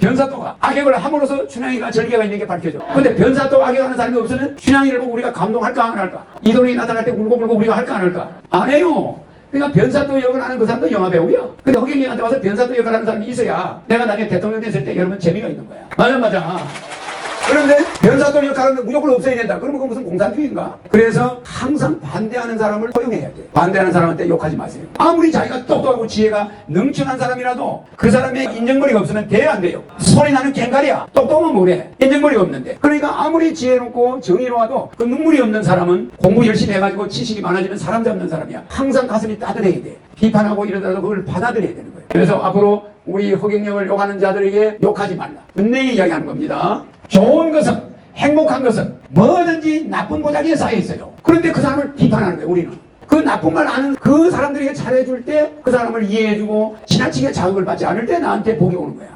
변사또가 악역을 함으로써 춘향이가 절개가 있는 게 밝혀져. 근데 변사또 악역하는 사람이 없으면 춘향이를 보고 우리가 감동할까 안 할까? 이돈이 나타날 때 울고 불고 우리가 할까 안 할까? 안 해요. 그러니까 변사또 역을 하는 그 사람도 영화 배우야. 근데 허경영한테 와서 변사또 역을 하는 사람이 있어야 내가 나중에 대통령 됐을 때 여러분 재미가 있는 거야. 맞아 맞아. 그런데 변사도 역할은 무조건 없애야 된다. 그러면 그건 무슨 공산주의인가? 그래서 항상 반대하는 사람을 허용해야 돼. 반대하는 사람한테 욕하지 마세요. 아무리 자기가 똑똑하고 지혜가 능천한 사람이라도 그 사람의 인정머리가 없으면 대안 돼요. 소리 나는 갱갈이야. 똑똑하면 뭐래? 인정머리가 없는데. 그러니까 아무리 지혜롭고 정의로워도 그 눈물이 없는 사람은 공부 열심히 해가지고 지식이 많아지면 사람 잡는 사람이야. 항상 가슴이 따뜻해야 돼. 비판하고 이러다가 그걸 받아들여야 되는 거예요. 그래서 앞으로 우리 허경영을 욕하는 자들에게 욕하지 말라. 분명히 이야기하는 겁니다. 좋은 것은 행복한 것은 뭐든지 나쁜 보자기에 쌓여 있어요. 그런데 그 사람을 비판하는 거예요. 우리는. 그 나쁜 말 아는 그 사람들에게 잘해줄 때 그 사람을 이해해주고 지나치게 자극을 받지 않을 때 나한테 복이 오는 거야.